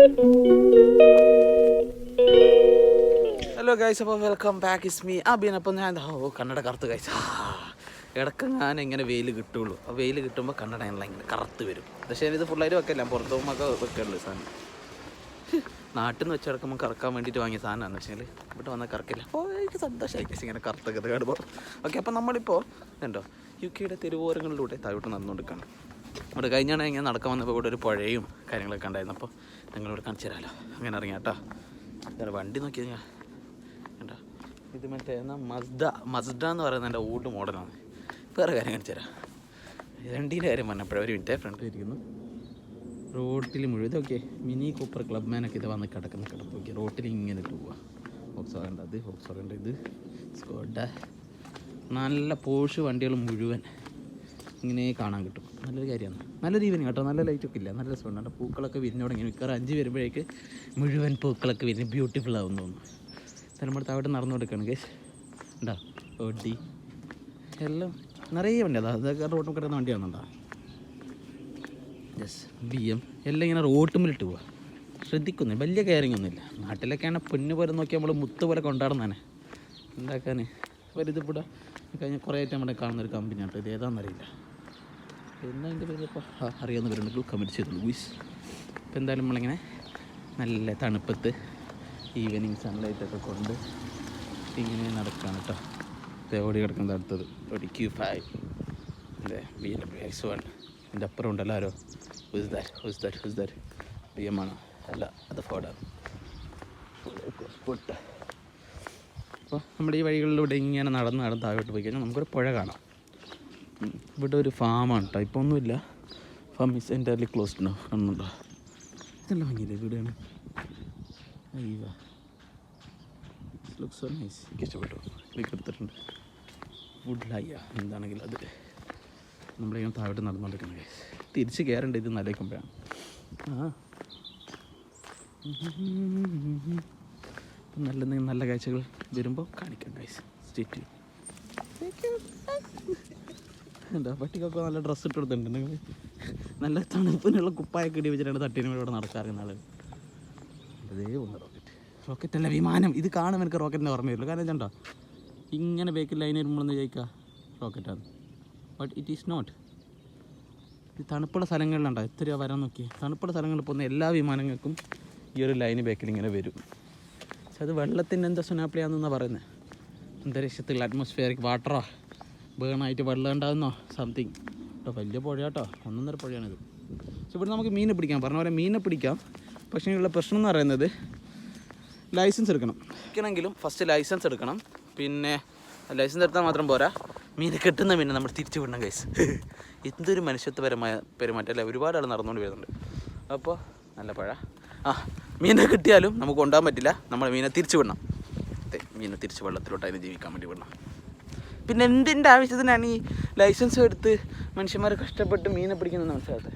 Hello guys അപ്പോൾ welcome back is me Abin അപ്പം ഞാൻ ഓ കണ്ണട കറുത്ത് ഗൈസ് ഇടയ്ക്ക് ഞാൻ ഇങ്ങനെ വെയിൽ കിട്ടുള്ളൂ. ആ വെയിൽ കിട്ടുമ്പോൾ കണ്ണട ഞാൻ ഇങ്ങനെ കറുത്ത് വരും. പക്ഷേ ഇത് ഫുള്ളായിട്ട് വെക്കല്ല പുറത്തു പോകുമ്പോൾ വെക്കാറുള്ളൂ സാധനം. നാട്ടിൽ നിന്ന് വെച്ചിടക്കുമ്പോൾ കറക്കാൻ വേണ്ടിയിട്ട് വാങ്ങിയ സാധനമാണെന്ന് വെച്ചാൽ ഇവിടെ വന്നാൽ കറക്കില്ല. ഓ എനിക്ക് സന്തോഷമായി ഇങ്ങനെ കറുത്തൊക്കെ കാണുമ്പോൾ ഓക്കെ അപ്പോൾ നമ്മളിപ്പോൾ ഉണ്ടോ യു കെയുടെ തെരുവോരങ്ങളിലൂടെ താഴോട്ട് നടന്നുകൊണ്ടിരിക്കുകയാണ്. ഇവിടെ കഴിഞ്ഞാണ് ഇങ്ങനെ നടക്കാൻ വന്നപ്പോൾ ഇവിടെ ഒരു പുഴയും കാര്യങ്ങളൊക്കെ ഉണ്ടായിരുന്നു. അപ്പോൾ നിങ്ങളിവിടെ കാണിച്ചു തരാമല്ലോ അങ്ങനെ ഇറങ്ങിയാട്ടോ ഇതാണ് വണ്ടി നോക്കിയത് ഞാൻ. കണ്ടോ? ഇത് മറ്റേ എന്നാ മസ്ദ മസ്ദ എന്ന് പറയുന്നത് എന്റെ ഓൾഡ് മോഡലാണ് വേറെ കാര്യം കാണിച്ചു തരാം. രണ്ടിന്റെ കാര്യം പറഞ്ഞപ്പോഴേ ഒരു മിനിറ്റ് ഫ്രണ്ട് ഇരിക്കുന്നു. റോട്ടിൽ മുഴുവൻ ഇതൊക്കെ മിനി കൂപ്പർ ക്ലബ് മാനൊക്കെ ഇത് വന്ന് കിടക്കുന്ന കിടപ്പ് നോക്കി റോട്ടിൽ ഇങ്ങനെ ഇട്ട് പോവാ ഹോക്സോറേണ്ട അത് ഹോക്സോറേണ്ട ഇത്. സ്കോഡ നല്ല പോഷ് വണ്ടികൾ മുഴുവൻ ഇങ്ങനെ കാണാൻ കിട്ടും. നല്ലൊരു കാര്യമാണ്. നല്ലൊരു ഈവനിങ് കേട്ടോ. നല്ല ലൈറ്റൊക്കെ ഇല്ല. നല്ല രസമുണ്ട് നല്ല പൂക്കളൊക്കെ വിരിഞ്ഞു തുടങ്ങി. മിക്കവാറും അഞ്ച് വരുമ്പോഴേക്ക് മുഴുവൻ പൂക്കളൊക്കെ വിരിഞ്ഞ് ബ്യൂട്ടിഫുൾ ആവും തോന്നുന്നു. തലമുറത്ത് അവിടെ നടന്നു കൊടുക്കുകയാണ് കേസ് ഉണ്ടാ ഓടി. എല്ലാം നിറയെ വണ്ടി അതാ അതൊക്കെ റോട്ടും കിടന്ന വണ്ടിയാണെന്നുണ്ടോ യെസ് ബി എം എല്ലാം ഇങ്ങനെ റോട്ടുമ്പിലിട്ട് പോവാ. ശ്രദ്ധിക്കുന്നു. വലിയ കെയറിങ് ഒന്നുമില്ല നാട്ടിലൊക്കെയാണ് പൊന്നു പോലെ നോക്കി നമ്മൾ മുത്ത് പോലെ കൊണ്ടാടുന്നതന്നെ എന്താക്കാൻ വലുതിപ്പിട കഴിഞ്ഞ കുറേ ആയിട്ട് നമ്മുടെ കാണുന്നൊരു കമ്പനിയാണ് ഇത് ഏതാണെന്നറിയില്ല എന്താ അതിന്റെ പേര് ഇപ്പോൾ അറിയാവുന്നവരുണ്ടെങ്കിൽ കമന്റ് ചെയ്തോളൂ ഗുയ്സ് ഇപ്പോൾ എന്തായാലും നമ്മളിങ്ങനെ നല്ല തണുപ്പത്ത് ഈവനിങ് സൺലൈറ്റൊക്കെ കൊണ്ട് ഇങ്ങനെ നടക്കുകയാണ് കേട്ടോ ഓടി കിടക്കുന്നത് അടുത്തത്. ഒരു ക്യൂ ഫൈവ് അതെ B M W X one എന്റെ അപ്പുറം ഉണ്ടല്ലോ ആരോ? Who's who's there who's that who's that B M ആണോ? അല്ല അത് പൊട്ട് അപ്പോൾ നമ്മുടെ ഈ വഴികളിലൂടെ ഇങ്ങനെ നടന്ന് നടന്ന് താഴോട്ട് പോയി കഴിഞ്ഞാൽ നമുക്കൊരു പുഴ കാണാം. ഇവിടെ ഒരു ഫാമാണ് കേട്ടോ ഇപ്പോൾ ഒന്നുമില്ല. ഫാം ഇസ് എന്റയർലി ക്ലോസ്ഡ് ഉണ്ടോ കാണുന്നുണ്ടോ ഇതെല്ലാം ഭംഗിയില്ലേ ഇവിടെയാണ് അയ്യോ. ലുക്ക് സോ നൈസ് എനിക്ക് ഇഷ്ടപ്പെട്ടു. ക്ലിക്ക് എടുത്തിട്ടുണ്ട്. വുഡ് ലയ്യ എന്താണെങ്കിലും അത്. നമ്മളിങ്ങനെ താഴോട്ട് നടന്നുകൊണ്ടിരിക്കുന്നത് തിരിച്ച് കയറേണ്ട ഇത് നല്ലയ്ക്കുമ്പോഴാണ് ആ നല്ല നല്ല കാഴ്ചകൾ വരുമ്പോൾ കാണിക്കാം ഗൈസ് സ്റ്റേറ്റ് എന്താ പട്ടിക്കൊക്കെ നല്ല ഡ്രസ്സ് ഇട്ട് കൊടുത്തിട്ടുണ്ട് നല്ല തണുപ്പിനുള്ള കുപ്പായൊക്കെ ഇടി വെച്ചിട്ടാണ് തട്ടിനും ഇവിടെ നടക്കാറുണ്ട് ആളുകൾ അതേ ഒന്ന് റോക്കറ്റ് റോക്കറ്റ് അല്ല വിമാനം. ഇത് കാണുമ്പോൾ എനിക്ക് റോക്കറ്റിന്റെ ഓർമ്മ വരുള്ളൂ കാരണം എന്താ ഇങ്ങനെ ബേക്കിൽ ലൈൻ വരുമ്പോഴൊന്ന് ചോദിക്കുക റോക്കറ്റാണ് ബട്ട് ഇറ്റ് ഈസ് നോട്ട് ഈ തണുപ്പുള്ള സ്ഥലങ്ങളിലുണ്ടോ? എത്രയോ വരാൻ നോക്കി തണുപ്പുള്ള സ്ഥലങ്ങളിൽ പോകുന്ന എല്ലാ വിമാനങ്ങൾക്കും ഈ ഒരു ലൈന് ബേക്കിൽ ഇങ്ങനെ വരും. പക്ഷെ അത് വെള്ളത്തിന്റെ എന്താ സുനാപ്പിളിയാണെന്നാണ് പറയുന്നത് അന്തരീക്ഷത്തിൽ അറ്റ്മോസ്ഫിയറിക് വാട്ടറോ ബേണായിട്ട് വെള്ളം ഉണ്ടാകുന്നോ? സംതിങ് കേട്ടോ വലിയ പുഴ കേട്ടോ ഒന്നൊന്നര പുഴയാണിത്. പക്ഷെ ഇവിടെ നമുക്ക് മീനെ പിടിക്കാം. പറഞ്ഞ പോലെ മീനെ പിടിക്കാം. പക്ഷേ ഇങ്ങനെയുള്ള പ്രശ്നം എന്ന് പറയുന്നത് ലൈസൻസ് എടുക്കണം. എടുക്കണമെങ്കിലും ഫസ്റ്റ് ലൈസൻസ് എടുക്കണം. പിന്നെ ലൈസൻസ് എടുത്താൽ മാത്രം പോരാ. മീനെ കിട്ടുന്ന മീനെ നമ്മൾ തിരിച്ചു വിടണം കൈസ് എന്തൊരു മനുഷ്യത്വപരമായ പെരുമാറ്റം അല്ലേ? ഒരുപാട് ആൾ നടന്നുകൊണ്ട് വരുന്നുണ്ട്. അപ്പോൾ നല്ല പഴ. ആ മീനെ കിട്ടിയാലും നമുക്ക് കൊണ്ടുപോകാൻ പറ്റില്ല. നമ്മൾ മീനെ തിരിച്ചു വിടണം. മീനെ തിരിച്ച് വെള്ളത്തിലോട്ട് അതിനെ ജീവിക്കാൻ വേണ്ടി വിടണം. പിന്നെ എന്തിന്റെ ആവശ്യത്തിനാണ് ഈ ലൈസൻസ് എടുത്ത് മനുഷ്യന്മാർ കഷ്ടപ്പെട്ട് മീനെ പിടിക്കുന്നത് മനസ്സിലാകത്തെ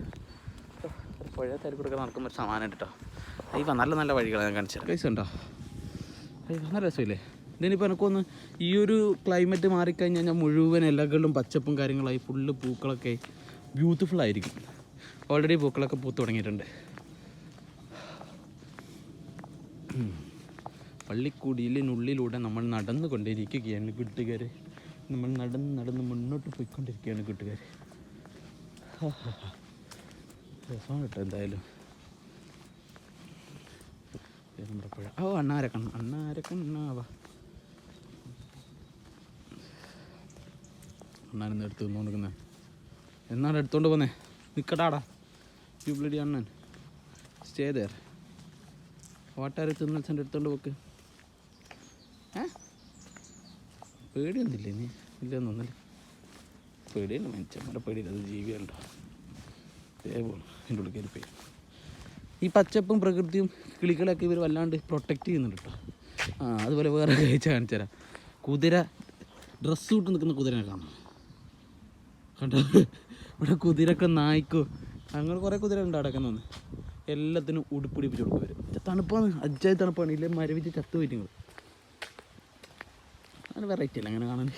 പുഴ കൊടുക്കാൻ നടക്കുമ്പോൾ ഒരു സമാനം കേട്ടോ അയ്യോ നല്ല നല്ല വഴികളാണ് ഞാൻ കാണിച്ചത് പൈസ ഉണ്ടോ? അയ്യോ നല്ല രസമില്ലേ? ഇതിനിപ്പോൾ എനിക്കൊന്ന് ഈ ഒരു ക്ലൈമറ്റ് മാറിക്കഴിഞ്ഞാൽ ഞാൻ മുഴുവൻ ഇലകളും പച്ചപ്പും കാര്യങ്ങളായി ഫുള്ള് പൂക്കളൊക്കെ ബ്യൂട്ടിഫുൾ ആയിരിക്കും. ഓൾറെഡി പൂക്കളൊക്കെ പൂത്ത് തുടങ്ങിയിട്ടുണ്ട്. പള്ളിക്കുടിയിലിനുള്ളിലൂടെ നമ്മൾ നടന്നു കൊണ്ടിരിക്കുകയാണ് കൂട്ടുകാർ നമ്മൾ നടന്ന് നടന്ന് മുന്നോട്ട് പോയിക്കൊണ്ടിരിക്കുകയാണ് കൂട്ടുകാർ. രസമാണ് കേട്ടോ എന്തായാലും. നമ്മുടെ പുഴ ഓ അണ്ണാരക്കണ്ണ അണ്ണാരക്കണ്ണാവ. അണ്ണാനെന്ന് എടുത്ത് നിന്നുകൊണ്ടിരിക്കുന്നത് എന്നാണ് എടുത്തോണ്ട് പോന്നേ? നിക്കടാടാ. യു അണ്ണൻ. സ്റ്റേ ദർ വാട്ടാർ തിന്നൽസിന്റെ എടുത്തോണ്ട് പോക്ക്. ഏ? പേടിയൊന്നുമില്ലേ നീ? ഇല്ലെന്നൊന്നല്ലേ പേടിയല്ല മനുഷ്യന്മാരെ പേടിയില്ല. അത് ജീവികളുണ്ടോ അതേപോലെ എന്റെ ഉള്ളിൽ കയറി പോയി. ഈ പച്ചപ്പും പ്രകൃതിയും കിളികളൊക്കെ ഇവർ വല്ലാണ്ട് പ്രൊട്ടക്റ്റ് ചെയ്യുന്നുണ്ട് കേട്ടോ ആ അതുപോലെ വേറെ കഴിച്ച കാണിച്ചു തരാം. കുതിര ഡ്രസ്സ് ഇട്ട് നിൽക്കുന്ന കുതിരനെ കാണാം. കണ്ടോ? ഇവിടെ കുതിരൊക്കെ നായ്ക്കോ അങ്ങനെ കുറേ കുതിര ഉണ്ട് അവിടെ വന്ന് എല്ലാത്തിനും ഉടുപ്പിടിപ്പിച്ച് കൊടുക്കും വരും തണുപ്പാണ് അജ്ജായി തണുപ്പാണ്. ഇല്ലേ മരവിച്ച് ചത്തു പോയിട്ട് അങ്ങനെ വെറൈറ്റി അല്ല അങ്ങനെ കാണാൻ?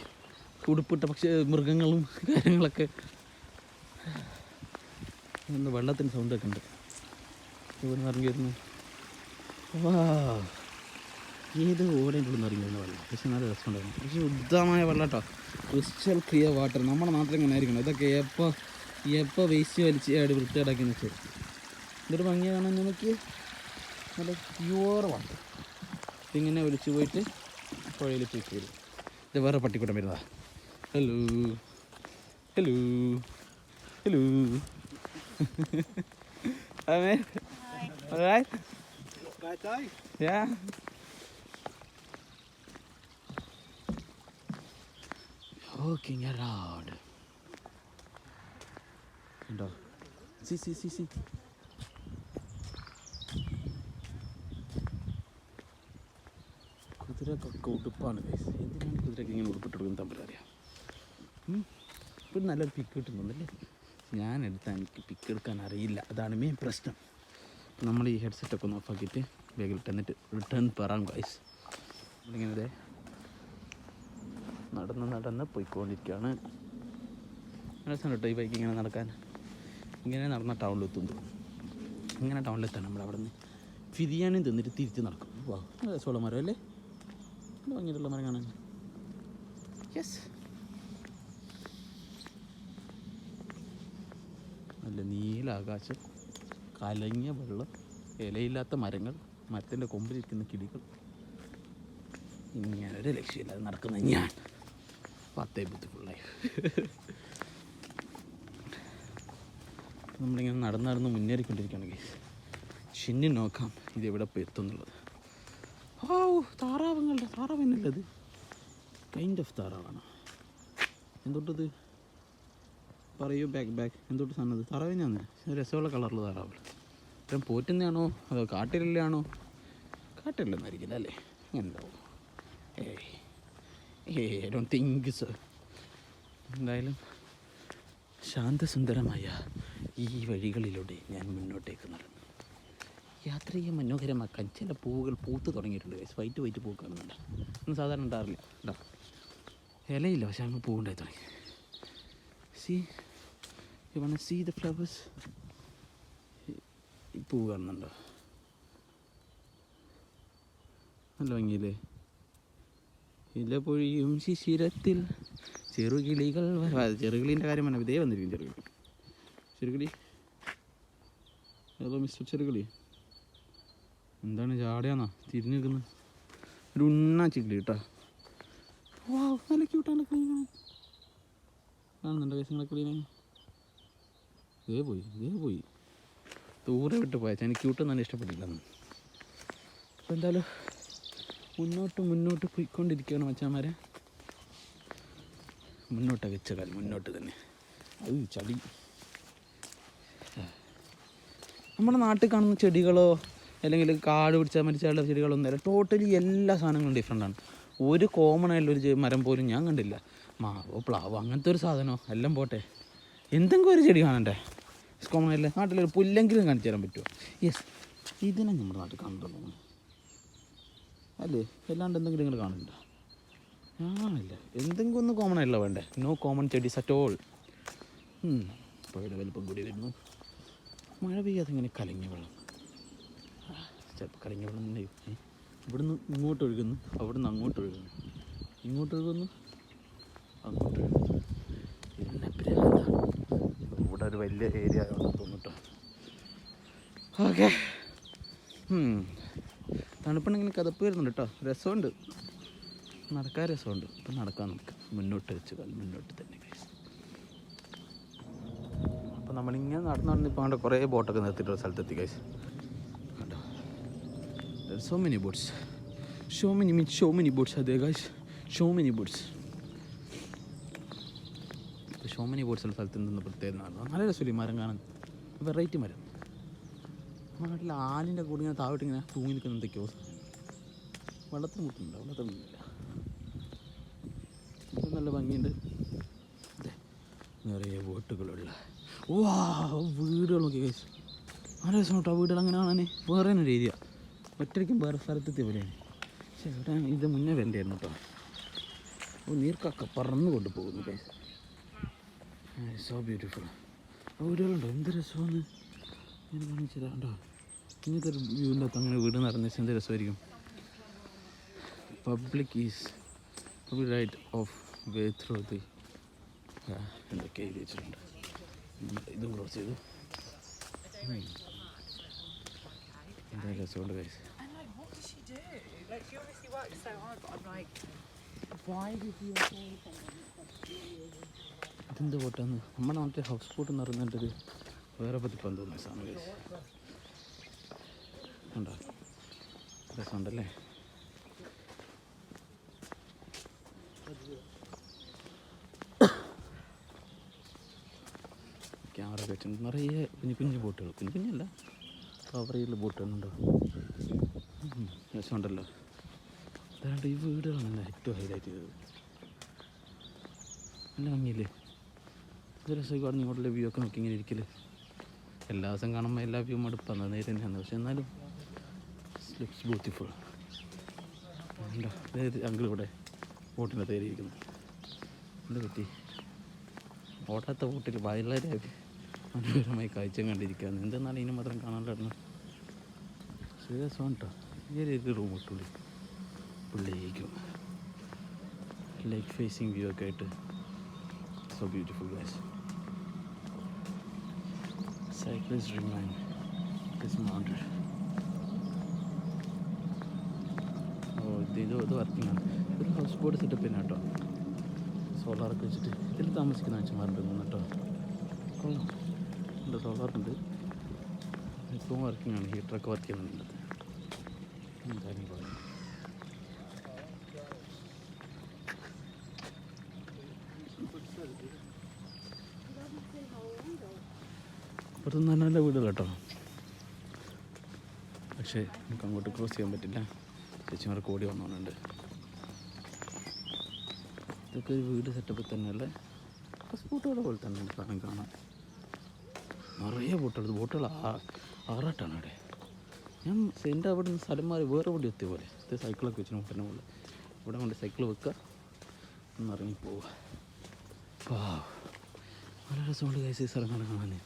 ഉടുപ്പിട്ട പക്ഷെ മൃഗങ്ങളും കാര്യങ്ങളൊക്കെ. ഒന്ന് വെള്ളത്തിന് സൗണ്ടൊക്കെ ഉണ്ട്. ഇവിടെ നിന്ന് ഇറങ്ങി വരുന്നു. വാ ഏത് ഓടേന്റെ ഉള്ളിൽ നിന്ന് ഇറങ്ങുന്ന വെള്ളം. പക്ഷെ നല്ല രസമുണ്ടായിരുന്നു. പക്ഷെ ശുദ്ധമായ വെള്ളം കേട്ടോ. ക്രിസ്റ്റൽ ക്ലിയർ വാട്ടർ നമ്മുടെ നാട്ടിൽ ഇങ്ങനെ ആയിരിക്കണം. ഇതൊക്കെ എപ്പോൾ എപ്പോൾ വേസ്റ്റ് വലിച്ച് അവിടെ വൃത്തികേടാക്കി വെച്ചത് ഇതൊരു ഭംഗി കാണാൻ നമുക്ക്. നല്ല പ്യുവർ വാട്ടർ ഇങ്ങനെ ഒലിച്ച് പോയിട്ട് പുഴയിൽ പോയി വരും ഇത് വേറെ പട്ടിക്കൂട്ടം വരുന്നതാ. ഹലോ ഹലോ ഹലോ അമേ Alright? Yeah. Walking around. ഉണ്ടോ സി സി സി സി കുതിരക്കൊക്കെ ഉടുപ്പാണ്. എന്തിനാണ് കുതിരക്ക് ഇങ്ങനെ ഉടുപ്പിട്ട് കൊടുക്കുന്നത് തമ്മിലറിയാം ഇപ്പം നല്ലൊരു പിക്ക് കിട്ടുന്നുണ്ടല്ലേ ഞാൻ എടുത്താൽ എനിക്ക് പിക്ക് എടുക്കാൻ അറിയില്ല. അതാണ് മെയിൻ പ്രശ്നം. നമ്മൾ ഈ ഹെഡ്സെറ്റൊക്കെ ഒന്ന് ഓഫാക്കിയിട്ട് ബാഗിൽ തന്നിട്ട് റിട്ടേൺ പറയാം ഗൈസ് നമ്മളിങ്ങനെ നടന്ന് നടന്ന് പോയിക്കൊണ്ടിരിക്കുകയാണ്. രസമാണ് കേട്ടോ ഈ ബൈക്ക് ഇങ്ങനെ നടക്കാൻ. ഇങ്ങനെ നടന്ന ടൗണിലെത്തുന്നു ഇങ്ങനെ ടൗണിലെത്താണ് നമ്മൾ അവിടെ നിന്ന്. ഫിരിയാണി തിന്നിട്ട് തിരിച്ച് നടക്കും. വാ രസമുള്ള മരം അല്ലേ? ഭംഗിയിട്ടുള്ള മരം കാണാൻ. യെസ് നല്ല നീല ആകാശം കലങ്ങിയ വെള്ളം ഇലയില്ലാത്ത മരങ്ങൾ മരത്തിന്റെ കൊമ്പിലിരിക്കുന്ന കിളികൾ. ഇങ്ങനെ ഒരു ലക്ഷ്യമില്ലാതെ നടക്കുന്ന ഞാൻ. പത്തേ ലൈഫ് നമ്മളിങ്ങനെ നടന്ന് നടന്ന് മുന്നേറിക്കൊണ്ടിരിക്കുകയാണെങ്കിൽ ചിന്നി നോക്കാം ഇത് എവിടെ പോയി എത്തുന്നുള്ളത് ഓ താറാവുങ്ങളുടെ താറാവ് എന്നല്ലത് കൈൻഡ് ഓഫ് താറാവാണ്. എന്തൊട്ടത് പറയൂ ബാക്ക് ബാക്ക് എന്തോട്ട് സാധനം താറാവ് തന്നെയാണ് രസമുള്ള കളറിൽ താറാവ് ഇത്രയും പോറ്റുന്നതാണോ? അതോ കാട്ടിലാണോ കാട്ടിലെന്നായിരിക്കില്ല അല്ലേ? എന്താവും ഏയ് ഏ ഡോണ്ട് തിങ്ക് സർ എന്തായാലും ശാന്തസുന്ദരമായ ഈ വഴികളിലൂടെ ഞാൻ മുന്നോട്ടേക്ക് നടന്നു. യാത്രയെ മനോഹരമാക്കാൻ ചില പൂവുകൾ പൂത്ത് തുടങ്ങിയിട്ടുണ്ട് ഗൈസ് വൈറ്റ് വൈറ്റ് പൂ കാണുന്നുണ്ട് ഒന്നും സാധാരണ ഉണ്ടാറില്ല ഉണ്ടോ ഇലയില്ല പക്ഷെ അങ്ങ് പൂവുണ്ടായി തുടങ്ങി. See you one see the flowers ഈ പൂ കാണുന്നുണ്ടോ? നല്ല ഭംഗിയില്ലേ? ഇല പൊഴിയും ശിശിരത്തിൽ ചെറുകിളികൾ ചെറുകിളീന്റെ കാര്യം പറഞ്ഞാൽ ഇതേ വന്നിരിക്കും ചെറുകിളി ചെറുകിളി ഹലോ മിസ്റ്റർ ചെറുകിളി എന്താണ് ചാടയാന്നാ തിരിഞ്ഞു നിൽക്കുന്നത് ഒരു ഉണ്ണാ ചിക്കിളി കേട്ടോ. വാ നല്ല ക്യൂട്ടാണ് കാണുന്നുണ്ടോ കേസങ്ങളെ ക്ലീനെ ഇതേ പോയി ഇതേ പോയി. ദൂരെ വിട്ട് പോയാൽ എനിക്ക് ക്യൂട്ടൊന്നും ഇഷ്ടപ്പെട്ടില്ലെന്ന്. അപ്പോൾ എന്തായാലും മുന്നോട്ട് മുന്നോട്ട് പോയിക്കൊണ്ടിരിക്കുകയാണ് മച്ചാന്മാരെ. മുന്നോട്ട് വെച്ച കാലം മുന്നോട്ട് തന്നെ. അത് ചളി. നമ്മുടെ നാട്ടിൽ കാണുന്ന ചെടികളോ അല്ലെങ്കിൽ കാട് പിടിച്ച മരിച്ചാലുള്ള ചെടികളൊന്നും അല്ല ടോട്ടലി എല്ലാ സാധനങ്ങളും ഡിഫറെന്റ് ആണ്. ഒരു കോമൺ ആയിട്ടുള്ള ഒരു മരം പോലും ഞാൻ കണ്ടില്ല. മാവോ പ്ലാവോ അങ്ങനത്തെ ഒരു സാധനമോ? എല്ലാം പോട്ടെ. എന്തെങ്കിലും ഒരു ചെടി കാണണ്ടേ? കോമൺ ആയില്ലേ നാട്ടിലൊരു പുല്ലെങ്കിലും കാണിച്ചു തരാൻ പറ്റുമോ യെസ് ഇതിനെ നമ്മുടെ നാട്ടിൽ കാണുന്നുണ്ടോ അല്ലേ? അല്ലാണ്ട് എന്തെങ്കിലും നിങ്ങൾ കാണുന്നുണ്ടോ? ആണല്ല. എന്തെങ്കിലും ഒന്ന് കോമൺ ആയില്ല വേണ്ടേ? നോ കോമൺ ചെടീസ് അറ്റ് ഓൾ പുഴയുടെ വലുപ്പം കൂടി വരുന്നു. മഴ പെയ്യാതെ ഇങ്ങനെ കലങ്ങിയ വെള്ളം. ചിലപ്പോൾ കലങ്ങിയ വെള്ളം തന്നെ? ഇവിടുന്ന് ഇങ്ങോട്ട് ഒഴുകുന്നു. അവിടുന്ന് അങ്ങോട്ട് ഒഴുകുന്നു. ഇങ്ങോട്ട് ഒഴുകുന്നു. അങ്ങോട്ട് ഒഴുകുന്നു. ഇവിടെ ഒരു വലിയ ഏരിയ ആണെന്ന് തോന്നുട്ടോ ഓക്കെ. തണുപ്പുണ്ടെങ്കിൽ കതപ്പ് വരുന്നുണ്ട് കേട്ടോ രസമുണ്ട്. നടക്കാൻ രസമുണ്ട്. അപ്പം നടക്കാൻ നമുക്ക്. മുന്നോട്ട് വെച്ച് മുന്നോട്ട് തന്നെ. അപ്പം നമ്മളിങ്ങനെ നടന്ന് നടന്ന് ഇപ്പോൾ അവിടെ കുറേ ബോട്ടൊക്കെ നിർത്തിയിട്ടുള്ള സ്ഥലത്തെത്തി ഗൈസ് കണ്ടോ? So many boats so many മീൻ ഷോ മെനി ബോട്ട്സ് അതെ കാശ് ഷോ മെനി ബോട്ട്സ് ഷോ പോലുള്ള സ്ഥലത്ത് നിന്ന് പ്രത്യേകത നല്ല രസമില്ല മരം കാണാൻ? വെറൈറ്റി മരം. നമ്മുടെ നാട്ടിൽ ആലിന്റെ കൂടെ ഇങ്ങനെ താഴോട്ട് ഇങ്ങനെ തൂങ്ങി നിൽക്കുന്ന എന്തൊക്കെയോ വെള്ളത്തിന് മുട്ടുന്നുണ്ട് വെള്ളത്തിനൊന്നുമില്ല ഇത് നല്ല ഭംഗിയുണ്ട്. നിറയെ വീട്ടുകളുള്ള വാ വീടുകൾ നോക്കി കഴിച്ചു നല്ല രസം കേട്ടോ വീടുകൾ അങ്ങനെ കാണാൻ വേറെ തന്നെ ഏരിയ. ഒറ്റയ്ക്കും വേറെ സ്ഥലത്തെത്തിയ പോലെയാണ്. പക്ഷേ ഇവിടെ ഇത് മുന്നേ വരണ്ടായിരുന്നു കേട്ടോ ഓ നീർക്കൊക്കെ പറന്ന് കൊണ്ടുപോകുന്നു കഴിച്ചു സോ ബ്യൂട്ടിഫുൾ വീടുകളുണ്ടോ എന്ത് രസമാണ്? ഞാൻ കാണിച്ചു തരാം കേട്ടോ ഇങ്ങനത്തെ ഒരു വ്യൂവിന്റെ അകത്ത് അങ്ങനെ വീട് നടന്ന എന്ത് രസമായിരിക്കും? Public is public right of way through the എന്തൊക്കെ എഴുതി വെച്ചിട്ടുണ്ട്? ഇതും ക്ലോസ് ചെയ്തു. എന്താ രസമുണ്ട് And like, she obviously works so hard, but I'm like, why did you ഇതെന്ത് ബോട്ടാന്ന് നമ്മുടെ നാട്ടിൽ ഹൗസ് ബോട്ട് എന്ന് പറയുന്നൊരു വേറെ പതിപ്പം തോന്നുന്നു ഉണ്ടോ രസമുണ്ടല്ലേ? ക്യാമറ വെച്ചിട്ടുണ്ട് നിറയെ കുഞ്ഞു കുഞ്ഞു ബോട്ടുകൾ. കുഞ്ഞു കുഞ്ഞല്ല കവറയിൽ ബോട്ടുകളുണ്ടോ രസമുണ്ടല്ലോ. അതാണ്ട് ഈ വീടുകളാണ് ഏറ്റവും ഹൈലൈറ്റ് ചെയ്തത്. നല്ല ഭംഗിയില്ലേ? ഇത് രസമായിട്ട് ഇങ്ങോട്ടുള്ള വ്യൂ ഒക്കെ നോക്കി ഇങ്ങനെ ഇരിക്കൽ. എല്ലാ ദിവസം കാണുമ്പോൾ എല്ലാ വ്യൂ മടുപ്പാണ് നേരെ തന്നെയാണ്. പക്ഷെ എന്നാലും ലുക്സ് ബ്യൂട്ടിഫുൾ അങ്കിൾ ഇവിടെ ബോട്ടിന്റെ തേരിയിരിക്കുന്നു എന്ത് പറ്റി? ഓടാത്ത ബോട്ടിൽ വളരെ മനോഹരമായി കാഴ്ച കണ്ടിരിക്കുകയാണ്. എന്തെന്നാലും ഇനി മാത്രം കാണാനുള്ള സീരിയസ് ആണ് കേട്ടോ ഈ റൂം ഇട്ടുള്ളി പുള്ളിയേക്കും ലേക്ക് ഫേസിങ് വ്യൂ ഒക്കെ ആയിട്ട്. So beautiful guys cyclist remain dismounted ഓ ഇത് ഇത് വർക്കിംഗ് ആണ്. ഒരു ഹൗസ് ബോട്ട് സെറ്റപ്പ് തന്നെ കേട്ടോ. സോളാറൊക്കെ വെച്ചിട്ട് ഇതിൽ താമസിക്കുന്ന അച്ഛന്മാരുണ്ട് കേട്ടോ. സോളാർ ഉണ്ട്? സോളാറുണ്ട് ഇപ്പം വർക്കിംഗ് ആണ്. ഹീറ്ററൊക്കെ വർക്ക് ചെയ്യുന്നുണ്ട്. എന്തായാലും കൊള്ളാം ഇവിടുത്തെ നല്ല നല്ല വീട് കേട്ടോ. പക്ഷേ നമുക്ക് അങ്ങോട്ട് ക്രോസ് ചെയ്യാൻ പറ്റില്ല. ചേച്ചിമാർ കൂടി വന്നോണ്ട് ഇതൊക്കെ ഒരു വീട് സെറ്റപ്പിൽ തന്നെയല്ലേ ബോട്ടുകളെ പോലെ തന്നെ സാധനം കാണാൻ നിറയെ ബോട്ടുകൾ ബോട്ടുകൾ ആറാട്ടാണ് അവിടെ. ഞാൻ എന്റെ അവിടെ നിന്ന് സ്ഥലം മാറി വേറെ വണ്ടി എത്തിയ പോലെ. ഇത് സൈക്കിളൊക്കെ വെച്ചിട്ട് മുട്ടനെ പോലെ ഇവിടെ കൊണ്ട് സൈക്കിൾ വെക്കുക. ഒന്ന് ഇറങ്ങി പോവുക വാ. നല്ല രസമുണ്ട് ഈ സ്ഥലം കാണാൻ.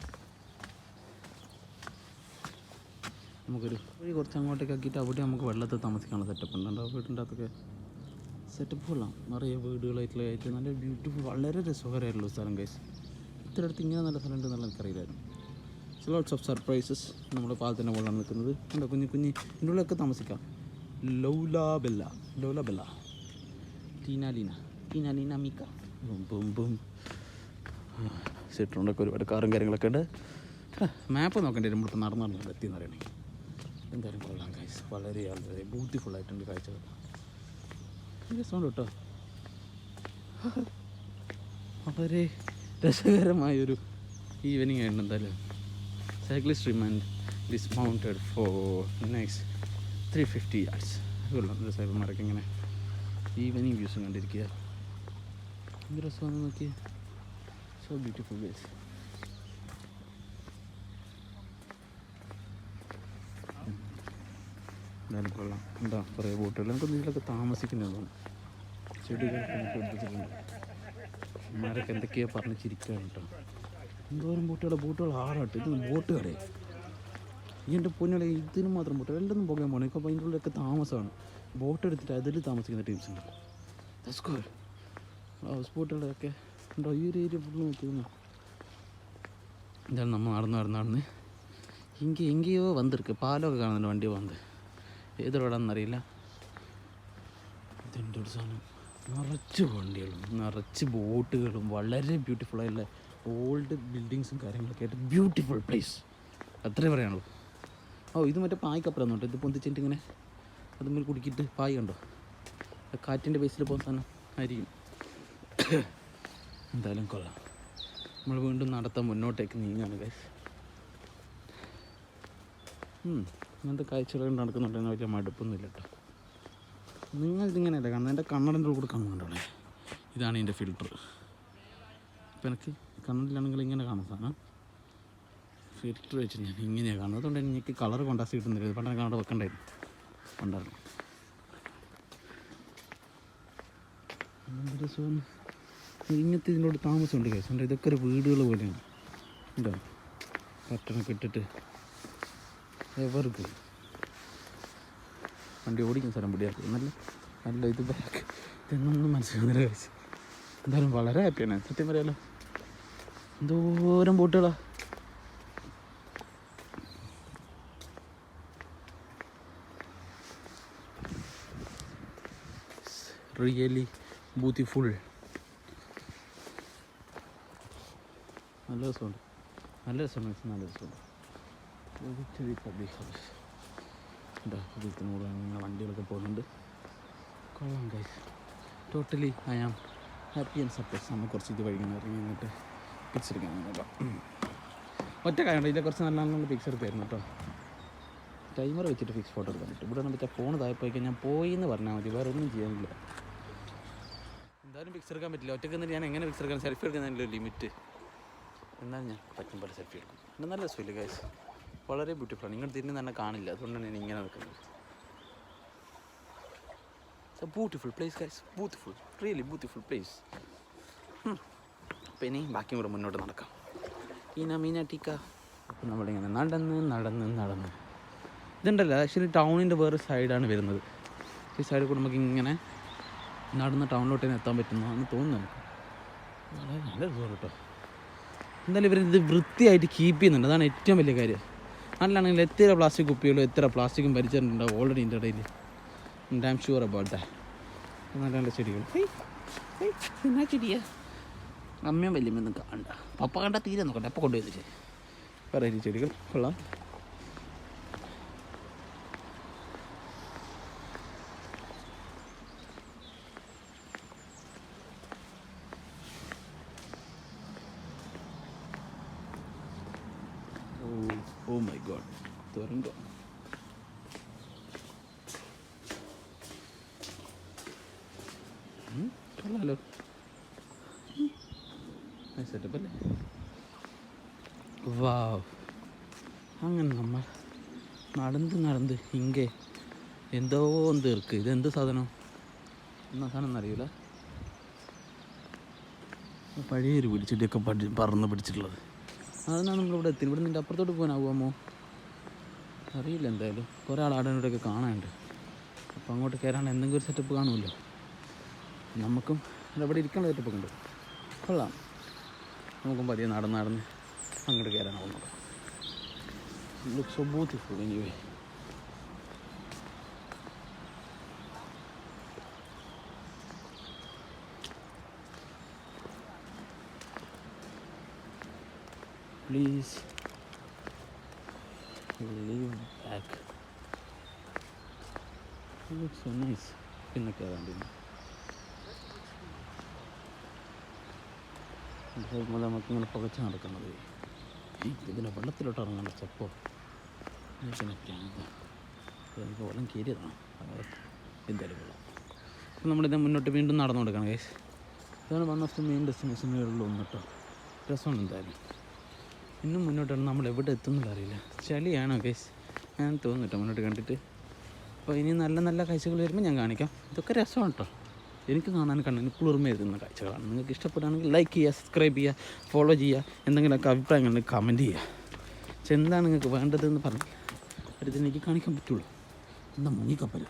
നമുക്കൊരു വഴി കുറച്ച് അങ്ങോട്ടേക്ക് ആക്കിയിട്ട് അവിടെ നമുക്ക് വെള്ളത്തിൽ താമസിക്കാനുള്ള സെറ്റപ്പ് ഉണ്ട്. വീടിന്റെ അകത്തൊക്കെ സെറ്റപ്പ് കൊള്ളാം. നിറയെ വീടുകളായിട്ടുള്ള ആയിട്ട് നല്ല ബ്യൂട്ടിഫുൾ വളരെ രസകരമായിട്ടുള്ള സ്ഥലം കൈസ് ഇത്ര അടുത്ത് ഇങ്ങനെ നല്ല സ്ഥലം ഉണ്ടെന്നുള്ള എനിക്കറിയില്ലായിരുന്നു. ലോട്ട്സ് ഓഫ് സർപ്രൈസസ് നമ്മുടെ പാലത്തിന്റെ മുകളിലാണ് നിൽക്കുന്നത്. കണ്ടോ? കുഞ്ഞു കുഞ്ഞ് ഇതിന്റെ ഉള്ളിലൊക്കെ താമസിക്കാം. ലൗലാബെല്ല ബെല്ല. ലൗല ബെല്ല. ടീനാലീന ടീനാലീന മിക്ക. ബും ബും ഒരുപാട് കാറും കാര്യങ്ങളൊക്കെ ഉണ്ട്. മാപ്പ് നോക്കേണ്ടി വരും. നമ്മളിപ്പോൾ നടന്നു നടന്നു എത്തിയെന്ന് അറിയണമെങ്കിൽ. എന്തായാലും കൊള്ളാം കാഴ്ച വളരെ വളരെ ബ്യൂട്ടിഫുൾ ആയിട്ടുണ്ട് കാഴ്ചകൾ രസമുണ്ട് കേട്ടോ. വളരെ രസകരമായൊരു ഈവനിങ് ആയിരുന്നു എന്തായാലും. Cyclist remain dismounted for next three fifty yards അതുകൊള്ളാം സൈബർമാരൊക്കെ ഇങ്ങനെ ഈവനിങ് വ്യൂസും കണ്ടിരിക്കുക. എന്ത് രസമാണെന്ന് സോ ബ്യൂട്ടിഫുൾ പ്ലേസ് എന്നാലും കൊള്ളാം. എന്താ കുറേ ബോട്ടുകൾ നമുക്ക് ഇതിലൊക്കെ താമസിക്കുന്നതാണ്. ചെടികളൊക്കെ നമുക്ക് എടുത്തിട്ടുണ്ട്. അമ്മമാരൊക്കെ എന്തൊക്കെയോ പറഞ്ഞ് കേട്ടോ. എന്തോരം ബോട്ടുകളെ ബോട്ടുകൾ ആറാട്ട്. ഇത് ബോട്ട് ഈ എന്റെ പൊന്നുകളെ ഇതിന് മാത്രം ബോട്ട്. എല്ലാം പോകാൻ പോകണം ഇപ്പോൾ അതിന്റെ ഉള്ളിലൊക്കെ താമസമാണ്. ബോട്ട് എടുത്തിട്ട് അതിൽ താമസിക്കുന്ന ടീംസ് ഉണ്ട്. തസ്കോർ ഹൗസ് ബോട്ടുകളൊക്കെ ഉണ്ടോ? ഈ ഒരു ഏരിയ ഫുള്ള് നോക്കിയിരുന്നു എന്തായാലും നമ്മൾ നടന്ന് നടന്ന് നടന്ന്. ഇങ്ങനെ എങ്കെയോ വന്നിരിക്കുക പാലമൊക്കെ കാണുന്നുണ്ട് വണ്ടി വന്ന്. ഏത് റോഡാണെന്നറിയില്ല ഇതെന്റെ ഒരു സാധനം? നിറച്ച് വണ്ടികളും നിറച്ച് ബോട്ടുകളും വളരെ ബ്യൂട്ടിഫുൾ ആയിട്ടുള്ള ഓൾഡ് ബിൽഡിങ്സും കാര്യങ്ങളൊക്കെ ആയിട്ട് ബ്യൂട്ടിഫുൾ പ്ലേസ് അത്രേ പറയാനുള്ളൂ. ഓ ഇത് മറ്റേ പായ്ക്കപ്പുറം കേട്ടോ ഇത് പൊന്തിച്ചിട്ട് ഇങ്ങനെ അതുമ്മേൽ കുടുക്കിയിട്ട് പായ് കണ്ടോ? കാറ്റിന്റെ ബേസിൽ പോകുന്ന സാധനം ആയിരിക്കും. എന്തായാലും കൊള്ളാം. നമ്മൾ വീണ്ടും നടത്താൻ മുന്നോട്ടേക്ക് നീങ്ങാണ് ഗൈസ് ഇങ്ങനത്തെ കാഴ്ചകൾ കൊണ്ട് നടക്കുന്നുണ്ടെങ്കിൽ വലിയ മടുപ്പൊന്നുമില്ല കേട്ടോ. നിങ്ങൾ ഇതിങ്ങനെയല്ല കാണുന്നത്. എന്റെ കണ്ണടന്റെ കൂടെ കാണുന്നുണ്ടല്ലേ ഇതാണ് എന്റെ ഫിൽറ്റർ ഇപ്പം എനിക്ക് കണ്ണടിലാണെങ്കിൽ ഇങ്ങനെ കാണുന്ന സാധനം. ഫിൽറ്റർ വെച്ച് ഞാൻ ഇങ്ങനെയാണ് കാണുന്നത്. അതുകൊണ്ട് എനിക്ക് കളർ കൊണ്ടാസ് കിട്ടുന്നില്ല. പണ്ട് കണ്ണട വെക്കണ്ടായിരുന്നു. ഉണ്ടായിരുന്നു ഇങ്ങനത്തെ ഇതിനോട് താമസമുണ്ട് കേസ് ഇതൊക്കെ ഒരു വീടുകൾ പോലെയാണ്. ഉണ്ടോ പട്ടണം ഇട്ടിട്ട്. എവർക്ക് വണ്ടി ഓടിക്കുന്ന സ്ഥലം പിടിയാക്കും. നല്ല നല്ല ഇത് ബാക്ക് ഇതൊന്നും മനസ്സിലാകുന്നില്ല കഴിച്ച് എന്തായാലും വളരെ ഹാപ്പിയാണ് സത്യം പറയാലോ. എന്തോരം ബോട്ടുകളാ. റിയലി ബ്യൂട്ടിഫുൾ നല്ല രസമുണ്ട്. നല്ല രസമുണ്ട് നല്ല രസമുണ്ട്. ചെറിയ പബ്ലിക് ഹൗസ് എന്താ ഇതിനോട് വണ്ടികളൊക്കെ പോകുന്നുണ്ട് കൊള്ളാം guys totally I am happy and suppose നമ്മൾ കുറച്ച് ഇത് വഴിക്കുന്ന ഇറങ്ങി എന്നിട്ട് പിക്ചർ എടുക്കാൻ കേട്ടോ. ഒറ്റ കാര്യം ഇതിന്റെ കുറച്ച് നല്ല നല്ല പിക്ചർ എടുത്തായിരുന്നു കേട്ടോ. ടൈമർ വെച്ചിട്ട് ഫിക്സ് ഫോട്ടോ എടുക്കാൻ പറ്റും. ഇവിടെ വെച്ചാൽ ഫോൺ താഴെ ഞാൻ പോയി എന്ന് പറഞ്ഞാൽ മതി. വേറെ ഒന്നും ചെയ്യാനില്ല. എന്തായാലും പിക്ചർ എടുക്കാൻ പറ്റില്ല. എന്നിട്ട് ഞാൻ എങ്ങനെ പിക്ചർ എടുക്കാൻ സെൽഫി എടുക്കുന്നതിന്റെ ലിമിറ്റ് എന്നാലും ഞാൻ പറ്റും പോലെ സെൽഫി എടുക്കും. നല്ല രസമില്ല ഗൈസ് വളരെ ബ്യൂട്ടിഫുൾ ആണ്. നിങ്ങൾ തിരിഞ്ഞ് തന്നെ കാണില്ല. അതുകൊണ്ടാണ് ഞാൻ ഇങ്ങനെ നിൽക്കുന്നത്. It's a beautiful place guys beautiful really beautiful place അപ്പം ഇനി ബാക്കി കൂടെ മുന്നോട്ട് നടക്കാം. ഈ മീന ടീക്ക. നമ്മളിങ്ങനെ നടന്ന് നടന്ന് നടന്ന്. ഇതുണ്ടല്ലോ ആക്ച്വലി ടൗണിന്റെ വേറെ സൈഡാണ് വരുന്നത്. ഈ സൈഡിൽ കൂടെ നമുക്ക് ഇങ്ങനെ നടന്ന് ടൗണിലോട്ട് തന്നെ എത്താൻ പറ്റുന്നതാണെന്ന് തോന്നുന്നു നല്ല രസമാണ് കേട്ടോ. എന്തായാലും ഇവർ ഇത് വൃത്തിയായിട്ട് കീപ്പ് ചെയ്യുന്നുണ്ട്. അതാണ് ഏറ്റവും വലിയ കാര്യം. അല്ലാണെങ്കിൽ എത്ര പ്ലാസ്റ്റിക് കുപ്പികളും എത്ര പ്ലാസ്റ്റിക്കും ഭരിച്ചിട്ടുണ്ടാവും ഓൾറെഡി ഇതിന്റെ ഇടയിൽ. ഐ ആം ഷുവർ അബൌട്ട് നല്ല നല്ല ചെടികൾ. എന്നാ ചെടിയാ? അമ്മയും വലിയ കാണണ്ട. പപ്പ കണ്ട തീരെ നോക്കട്ടെ അപ്പം ശരി വെറൈറ്റി ചെടികൾ. കൊള്ളാം. എന്നാ സാധനം പഴയൊരു പിടിച്ചെടിയൊക്കെ പടി പറന്ന് പിടിച്ചിട്ടുള്ളത്. അതിനാണ് നമ്മളിവിടെ എത്തി ഇവിടെ നിന്റെ അപ്പുറത്തോട്ട് പോകാനാവുമോ അറിയില്ല എന്തായാലും. കുറേ ആൾ ആടെ ഇവിടെയൊക്കെ കാണാനുണ്ട്. അപ്പം അങ്ങോട്ട് കയറാൻ എന്തെങ്കിലും ഒരു സെറ്റപ്പ് കാണുമല്ലോ. നമുക്കും അവിടെ ഇരിക്കേണ്ട സെറ്റപ്പൊക്കെ ഉണ്ട്. കൊള്ളാം. നമുക്കും പതിയെ നടന്ന് നടന്ന് അങ്ങോട്ട് കയറാനാവും നോക്കാം look so beautiful anyway please leave back look so nice കയറാൻ പിന്നെ നമ്മൾ നമുക്കിങ്ങനെ പുകച്ച് നടക്കുന്നത് ഇതിന്റെ വെള്ളത്തിലോട്ട് ഇറങ്ങേണ്ട പ്രാന്ത എനിക്ക് വെള്ളം കയറിയതാണ് എന്തായാലും കൊള്ളാം അപ്പം നമ്മളിത് മുന്നോട്ട് വീണ്ടും നടന്നു കൊടുക്കണം കേസ് ഇതാണ് വൺ ഓഫ് ദി മെയിൻ ഡെസ്റ്റിനേഷനുകളിൽ ഒന്ന് കേട്ടോ രസമാണ് എന്തായാലും ഇന്നും മുന്നോട്ടാണ് നമ്മൾ എവിടെ എത്തുന്നുള്ള അറിയില്ല. ചളിയാണോ കേസ് ഞാൻ തോന്നുന്നു കേട്ടോ മുന്നോട്ട് കണ്ടിട്ട്. അപ്പോൾ ഇനി നല്ല നല്ല കാഴ്ചകൾ വരുമ്പോൾ ഞാൻ കാണിക്കാം. ഇതൊക്കെ രസമാണ് കേട്ടോ എനിക്ക് കാണാൻ കണ്ണിന് കുളിർമ എഴുതുന്ന കാഴ്ചകളാണ്. നിങ്ങൾക്ക് ഇഷ്ടപ്പെടുകയാണെങ്കിൽ ലൈക്ക് ചെയ്യുക സബ്സ്ക്രൈബ് ചെയ്യുക ഫോളോ ചെയ്യുക എന്തെങ്കിലുമൊക്കെ അഭിപ്രായങ്ങൾ കമന്റ് ചെയ്യുക. പക്ഷെ എന്താണ് നിങ്ങൾക്ക് വേണ്ടതെന്ന് പറഞ്ഞില്ല അടുത്ത് എനിക്ക് കാണിക്കാൻ പറ്റുള്ളൂ. എന്താ മുങ്ങിക്കപ്പല?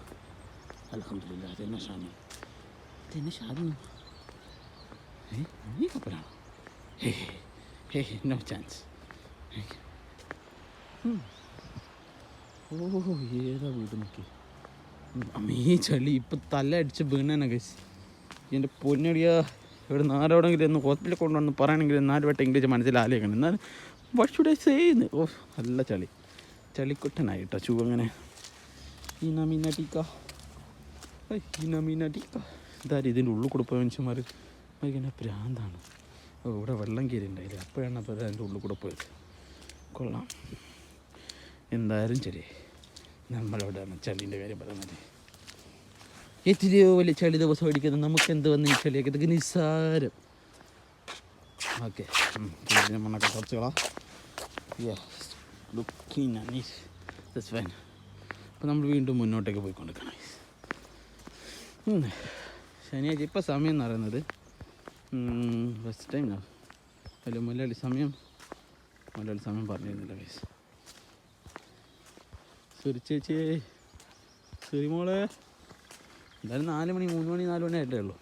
അലഹമില്ല അതെന്നെ ഷാനി? ഇതെന്നെ ഷാദി? ഏ മുങ്ങിക്കപ്പലാണോ? ഹേ ഹേ നോ ചാൻസ് ഓ ഏതാ വീട് നോക്കി അമ്മീ ചളി ഇപ്പം തല അടിച്ച് വീണേനെ കഴിച്ച് എന്റെ പൊന്നടിയാ ഇവിടെ നാരോടെങ്കിലും ഒന്ന് ഹോസ്പിറ്റലിൽ കൊണ്ടുവന്ന് പറയണമെങ്കിൽ നാലുവട്ടം ഇംഗ്ലീഷ് മനസ്സിലാലോചിക്കണം. എന്നാൽ വാട്ട് ഷുഡ് ഐ ചെയ്യുന്നു ഓ നല്ല ചളി. ചളിക്കുട്ടനായി കേട്ടോ ചൂ അങ്ങനെ ഈ നമീന ടീക്ക ഏയ്, ഈ നമീന ടീക്ക ഇതിന്റെ ഉള്ളിൽ കൂടെ പോയ മനുഷ്യന്മാർ ഭ്രാന്താണ്. ഓ ഇവിടെ വെള്ളം കയറി ഉണ്ടായില്ല അപ്പോഴാണ് അപ്പോൾ അതിന്റെ ഉള്ളിൽ കൂടെ പോയത്. കൊള്ളാം. എന്തായാലും ശരി. നമ്മളോടാണ് ചളിന്റെ കാര്യം പറഞ്ഞത് എത്രയോ വലിയ ചളി ദിവസം അടിക്കുന്നത് നമുക്ക് എന്ത് വന്ന് ചളിയൊക്കെ ഇതൊക്കെ നിസ്സാരം. ഓക്കെ. മണ്ണൊക്കെ കുറച്ചുകളാ അപ്പോൾ നമ്മൾ വീണ്ടും മുന്നോട്ടേക്ക് പോയിക്കൊണ്ടിരിക്കണം. ശനിയാഴ്ച ഇപ്പോൾ സമയം എന്ന് പറയുന്നത് ഫസ്റ്റ് ടൈം അല്ല മുല്ലാളി സമയം. മുലയാളി സമയം പറഞ്ഞിരുന്നില്ല വയസ്സ് സുരി ചേച്ചി. സുരി മോളെ. എന്തായാലും നാല് മണി മൂന്ന് മണി നാല് മണി ആയിട്ടേ ഉള്ളൂ.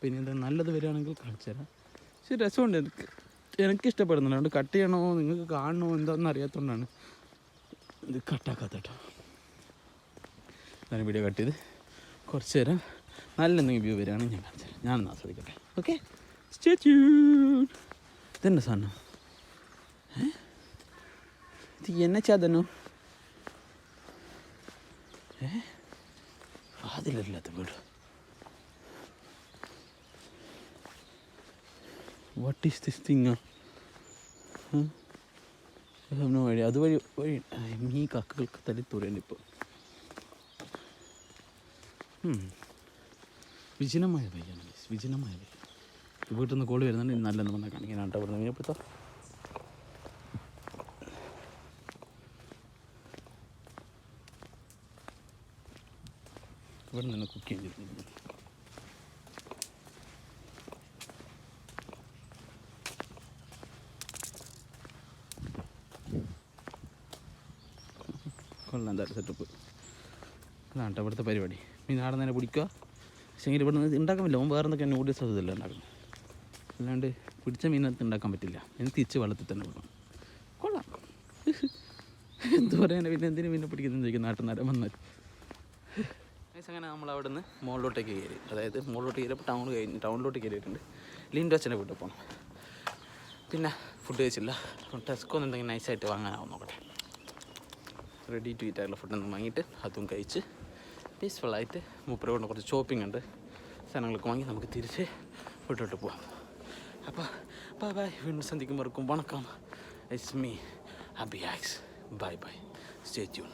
പിന്നെ എന്താ നല്ലത് വരികയാണെങ്കിൽ കാണിച്ചു തരാം. പക്ഷെ രസമുണ്ട്. എനിക്ക് എനിക്ക് കട്ട് ചെയ്യണോ നിങ്ങൾക്ക് കാണണോ എന്താണെന്ന് അറിയാത്തതുകൊണ്ടാണ് ഇത് കട്ടാക്കാത്ത കേട്ടോ ഞാൻ വീഡിയോ കട്ട് ചെയ്ത് കുറച്ച് നേരം നല്ല എന്തെങ്കിലും വ്യൂ വരികയാണെങ്കിൽ ഞാൻ കാണിച്ചു തരാം. ഞാനൊന്ന് ആസ്വദിക്കട്ടെ ഓക്കെ സ്റ്റേ ട്യൂൺ ഇതെന്നെ സാധനം? ഇത് എന്നെ ചതനു ഏ? അതിലില്ലാത്ത വീട്. What is this thing no idea അതുവഴി വഴി ഈ കക്കുകൾക്ക് തല്ലിത്തൂരേണ്ട ഇപ്പോൾ വിജനമായ വയ്യാണ് വിജനമായ വയ്യ വീട്ടിൽ നിന്ന് കോളി വരുന്നുണ്ട് ഇനി നല്ലെന്ന് പറഞ്ഞാൽ കാണിക്കാനാട്ടോ ഇവിടെ നിന്ന് മീനപ്പെടുത്തോ ഇവിടെ നിന്ന് കുക്ക് ചെയ്തിട്ടുണ്ട് കൊള്ളാം എന്തായാലും സെറ്റപ്പ് അതാണ് ട്ടോ ഇവിടുത്തെ പരിപാടി. മീൻ നാടൻ തന്നെ പിടിക്കുക പക്ഷേ ഇവിടെ നിന്ന് ഉണ്ടാക്കാൻ പറ്റില്ല. ഓൻ വേറെ എന്തൊക്കെ നൂഡിൽസ് അതല്ല ഉണ്ടാക്കുന്നത് അല്ലാണ്ട് പിടിച്ച മീനകത്ത് ഉണ്ടാക്കാൻ പറ്റില്ല. ഇനി തിരിച്ച് വെള്ളത്തിൽ തന്നെ വിടണം കൊള്ളാം. എന്ത് പറയാനാ പിന്നെ എന്തിനു പിന്നെ പിടിക്കുന്നത് ചോദിക്കും. നാട്ടിൽ വന്നാൽ അങ്ങനെ നമ്മൾ അവിടെ നിന്ന് മുകളിലോട്ടേക്ക് കയറി. അതായത് മുകളിലോട്ട് കയറിയപ്പോൾ ടൗൺ കഴിഞ്ഞ് ടൗണിലോട്ട് കയറിയിട്ടുണ്ട്. ലിൻഡോ അച്ഛനെ വീട്ടിൽ പോകണം പിന്നെ ഫുഡ് കഴിച്ചില്ല. അപ്പം ടെസ്കോ എന്തെങ്കിലും നൈസായിട്ട് വാങ്ങാനാവും നോക്കട്ടെ. റെഡി ടു ഈറ്റ് ആയിട്ടുള്ള ഫുഡൊന്നും വാങ്ങിയിട്ട് അതും കഴിച്ച് പീസ്ഫുള്ളായിട്ട് മൂപ്പര കൊണ്ട് കുറച്ച് ഷോപ്പിംഗ് ഉണ്ട്. സാധനങ്ങളൊക്കെ വാങ്ങി നമുക്ക് തിരിച്ച് വീട്ടിലോട്ട് പോവാം. അപ്പോൾ ബൈ ബൈ വീണ്ടും സന്ധിക്കുമ്പോഴേക്കും വണക്കം. ഇറ്റ്സ് മീ അബി ആക്സ് ബൈ ബൈ സ്റ്റേ ട്യൂൺ